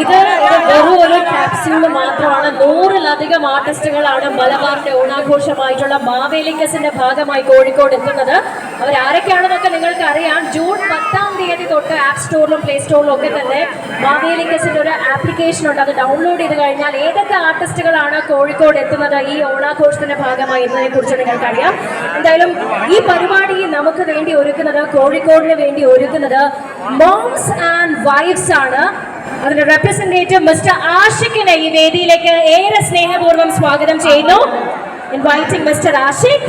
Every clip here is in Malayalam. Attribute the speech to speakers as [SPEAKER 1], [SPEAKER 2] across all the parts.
[SPEAKER 1] ഇത് വെറും ഒരു ക്യാപ്സ്യൂൾ മാത്രമാണ്. നൂറിലധികം ആർട്ടിസ്റ്റുകളാണ് മലബാറിന്റെ ഓണാഘോഷമായിട്ടുള്ള മാവേലിക്കസിന്റെ ഭാഗമായി കോഴിക്കോട് എത്തുന്നത്. അവരാരൊക്കെയാണെന്നൊക്കെ നിങ്ങൾക്ക് അറിയാം ജൂൺ പത്താം തീയതി തൊട്ട് ആപ്പ് സ്റ്റോറിലും പ്ലേ സ്റ്റോറിലും ഒക്കെ തന്നെ മാവേലിക്കസിന്റെ ഒരു ആപ്ലിക്കേഷൻ ഉണ്ട്. അത് ഡൗൺലോഡ് ചെയ്ത് കഴിഞ്ഞാൽ ഏതൊക്കെ ആർട്ടിസ്റ്റുകളാണ് കോഴിക്കോട് എത്തുന്നത്? ഈ ഓണാഘോഷത്തിന്റെ ഭാഗമായി എന്നതിനെ കുറിച്ച് നിങ്ങൾക്കറിയാം. എന്തായാലും ഈ പരിപാടി നമുക്ക് വേണ്ടി ഒരുക്കുന്നത് കോഴിക്കോടിന് വേണ്ടി ഒരുക്കുന്നത് മോംസ് ആൻഡ് വൈഫ്സ് ആണ് അതിന്റെ റെപ്രസെന്റേറ്റീവ് മിസ്റ്റർ ആഷിഖിനെ ഈ വേദിയിലേക്ക് ഏറെ സ്നേഹപൂർവം സ്വാഗതം ചെയ്യുന്നു. Inviting mister Ashiq.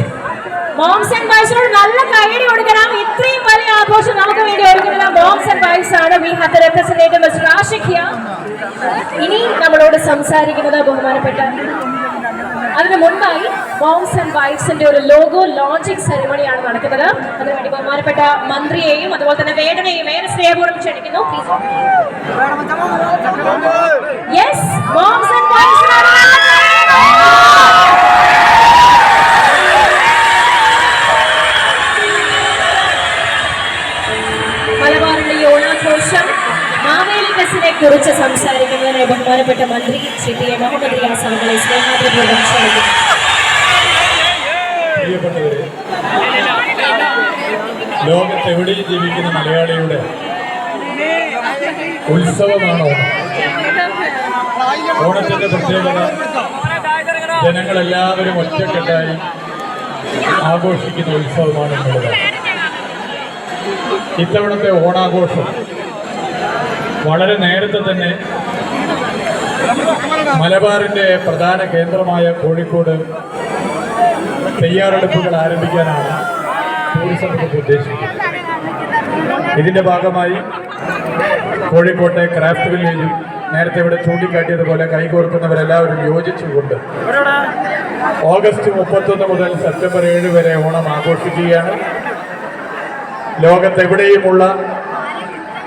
[SPEAKER 1] Moms and വൈഫ്സിനോട് നല്ല കൈയടി കൊടുക്കണം. ഇത്രയും വലിയ ആഘോഷം നമുക്ക് വേണ്ടി ഒരുക്കുന്നത് മോംസ് ആൻഡ് വൈഫ്സ് ആണ്. We have the representative mister Ashiq ഇനി നമ്മളോട് സംസാരിക്കുന്നത് ബഹുമാനപ്പെട്ട അതിന് മുൻപായി മോംസ് ആൻഡ് വൈഫ്സിന്റെ ഒരു ലോഗോ ലോഞ്ചിങ് സെറിമണിയാണ് നടക്കുന്നത്. അതിനുവേണ്ടി ബഹുമാനപ്പെട്ട മന്ത്രിയെയും അതുപോലെ തന്നെ വേടനെയും ഏറെ സ്നേഹപൂർവം ക്ഷണിക്കുന്നു. യെസ് മോംസ് ആൻഡ് മലബാറിന്റെ ബസിനെ കുറിച്ച് സംസാരിക്കുന്നതിന് ബഹുമാനപ്പെട്ട മന്ത്രി ശ്രീ പി എ മുഹമ്മദ് റിയാസ് അവരെ സ്നേഹാദരപൂർവം ക്ഷണിക്കുന്നു.
[SPEAKER 2] ലോകത്തെവിടെയും ജീവിക്കുന്ന മലയാളിയുടെ ഉത്സവമാണ് ഓണം. ഓണത്തിന്റെ പ്രത്യേകത ജനങ്ങളെല്ലാവരും ഒറ്റക്കെട്ടായി ആഘോഷിക്കുന്ന ഉത്സവമാണ് ഇത്തവണത്തെ ഓണാഘോഷം വളരെ നേരത്തെ തന്നെ മലബാറിന്റെ പ്രധാന കേന്ദ്രമായ കോഴിക്കോട് തയ്യാറെടുപ്പുകൾ ആരംഭിക്കാനാണ് ടൂറിസം വകുപ്പ് ഉദ്ദേശിക്കുന്നത്. ഇതിന്റെ ഭാഗമായി കോഴിക്കോട്ടെ ക്രാഫ്റ്റ് വില്ലേജും നേരത്തെ ഇവിടെ ചൂണ്ടിക്കാട്ടിയതുപോലെ കൈകോർക്കുന്നവരെല്ലാവരും യോജിച്ചുകൊണ്ട് ഓഗസ്റ്റ് മുപ്പത്തൊന്ന് മുതൽ സെപ്റ്റംബർ ഏഴ് വരെ ഓണം ആഘോഷിക്കുകയാണ്. ലോകത്തെവിടെയുമുള്ള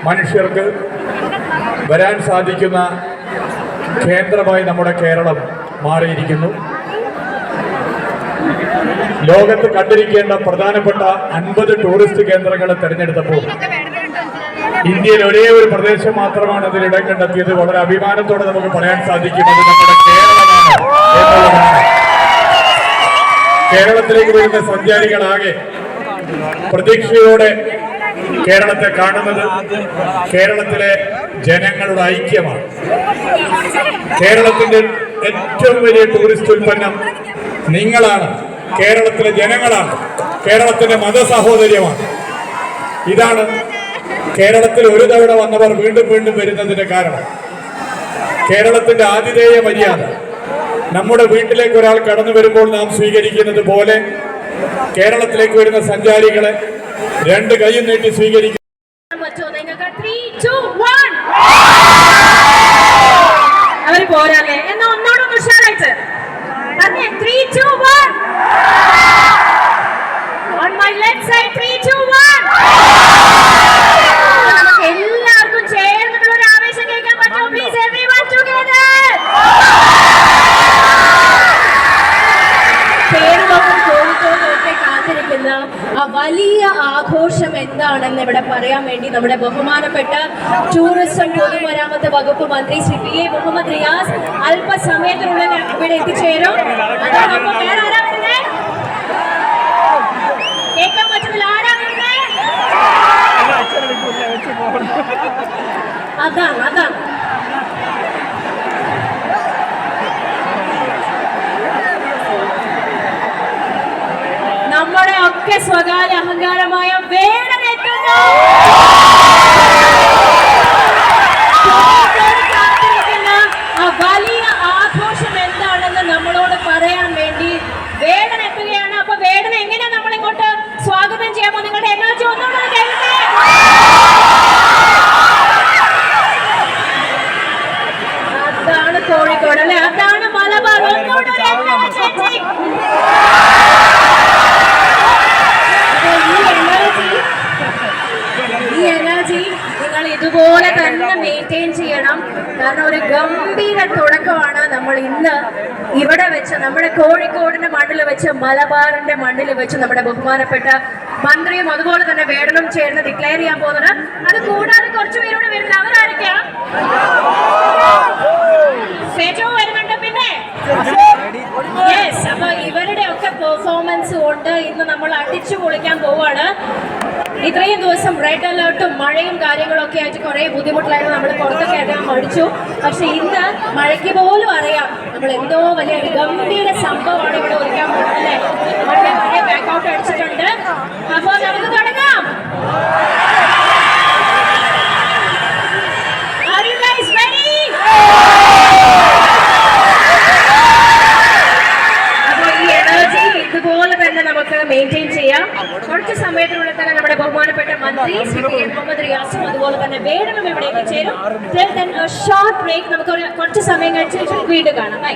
[SPEAKER 2] മനുഷ്യർക്ക് വരാൻ സാധിക്കുന്ന കേന്ദ്രമായി നമ്മുടെ കേരളം മാറിയിരിക്കുന്നു. ലോകത്ത് കണ്ടിരിക്കേണ്ട പ്രധാനപ്പെട്ട അൻപത് ടൂറിസ്റ്റ് കേന്ദ്രങ്ങൾ തിരഞ്ഞെടുത്തപ്പോൾ ഇന്ത്യയിൽ ഒരേ ഒരു പ്രദേശം മാത്രമാണ് അതിൽ ഇടം കണ്ടെത്തിയത്. വളരെ അഭിമാനത്തോടെ നമുക്ക് പറയാൻ സാധിക്കും അത് നമ്മുടെ കേരളമാണ് കേരളത്തിലേക്ക് വരുന്ന സഞ്ചാരികളാകെ പ്രതീക്ഷയോടെ കേരളത്തെ കാണുന്നത് കേരളത്തിലെ ജനങ്ങളുടെ ഐക്യമാണ്. കേരളത്തിന്റെ ഏറ്റവും വലിയ ടൂറിസ്റ്റ് ഉൽപ്പന്നം നിങ്ങളാണ്. കേരളത്തിലെ ജനങ്ങളാണ്. കേരളത്തിന്റെ മതസഹോദര്യമാണ്. ഇതാണ് കേരളത്തിൽ ഒരു തവണ വന്നവർ വീണ്ടും വീണ്ടും വരുന്നതിന്റെ കാരണം. കേരളത്തിന്റെ ആതിഥേയ മര്യാദ. നമ്മുടെ വീട്ടിലേക്ക് ഒരാൾ കടന്നു വരുമ്പോൾ നാം സ്വീകരിക്കുന്നത് പോലെ കേരളത്തിലേക്ക് വരുന്ന സഞ്ചാരികളെ രണ്ട് കൈയും നീട്ടി സ്വീകരിക്കും
[SPEAKER 1] ആ വലിയ ആഘോഷം എന്താണെന്ന് ഇവിടെ പറയാൻ വേണ്ടി നമ്മുടെ ബഹുമാനപ്പെട്ട ടൂറിസം പൊതുമരാമത്ത് വകുപ്പ് മന്ത്രി ശ്രീ പി എ മുഹമ്മദ് റിയാസ് അല്പസമയത്തിനുള്ളിൽ ഇവിടെ എത്തിച്ചേരും. അതോടൊപ്പം വേറെ ആരാ വരുന്നേ? കേൾക്കാൻ പറ്റുന്നില്ല ആരാ വരുന്നേ? അതാണ് അതാണ് നമ്മുടെ ഒക്കെ സ്വകാര്യ അഹങ്കാരമായ ആ വലിയ ആഘോഷം എന്താണെന്ന് നമ്മളോട് പറയാൻ വേണ്ടി സ്വാഗതം ചെയ്യാമോ? നിങ്ങളുടെ എനർജി ഒന്നുകൂടെ തന്നെ മെയിന്റെയിൻ ചെയ്യണം. കാരണം ഒരു ഗംഭീര തുടക്കമാണ് നമ്മൾ ഇന്ന് ഇവിടെ വെച്ച് നമ്മുടെ കോഴിക്കോടിന്റെ മണ്ണിൽ വെച്ച് മലബാറിന്റെ മണ്ണിൽ വെച്ച് നമ്മുടെ ബഹുമാനപ്പെട്ട മന്ത്രിയും അതുപോലെ തന്നെ വേടനും ചേർന്ന് ഡിക്ലെയർ ചെയ്യാൻ പോകുന്നത്. അത് കൂടാതെ കുറച്ച് പേരോട് വരുന്നത് അവരാരൊക്കെയാ? പിന്നെ? അപ്പൊ ഇവർ കൊണ്ട് ഇന്ന് നമ്മൾ അടിച്ചു പൊളിക്കാൻ പോവാണ്. ഇത്രയും ദിവസം റെഡ് അലേർട്ടും മഴയും കാര്യങ്ങളൊക്കെ ആയിട്ട് കുറേ ബുദ്ധിമുട്ടിലായിരുന്നു നമ്മൾ പുറത്തൊക്കെ ഇറങ്ങാൻ മടിച്ചു. പക്ഷെ ഇന്ന് മഴയ്ക്ക് പോലും അറിയാം. നമ്മൾ എന്തോ വലിയ ഗംഭീര സംഭവമാണ് ഇവിടെ ഒരുക്കാൻ പോകുന്നത് അല്ലേ? മഴ മഴ ബാക്ക് ഔട്ട് അടിച്ചിട്ടുണ്ട്. അപ്പോൾ നമുക്ക് തുടങ്ങാം Are you guys ready? അപ്പോൾ ഈ എനർജി ഇതുപോലെ തന്നെ നമുക്ക് മെയിന്റെയിൻ ചെയ്യാം കുറച്ച് സമയത്തിനുള്ളിൽ തന്നെ നമ്മുടെ ബഹുമാനപ്പെട്ട മന്ത്രി ശ്രീ പി എം മുഹമ്മദ് റിയാസും അതുപോലെ തന്നെ വേടനും ഇവിടെ എത്തിച്ചേരും ഷോർട്ട് ബ്രേക്ക് നമുക്ക് കുറച്ച് സമയം കഴിച്ച് വീട് വീണ്ടും കാണാം. ബൈ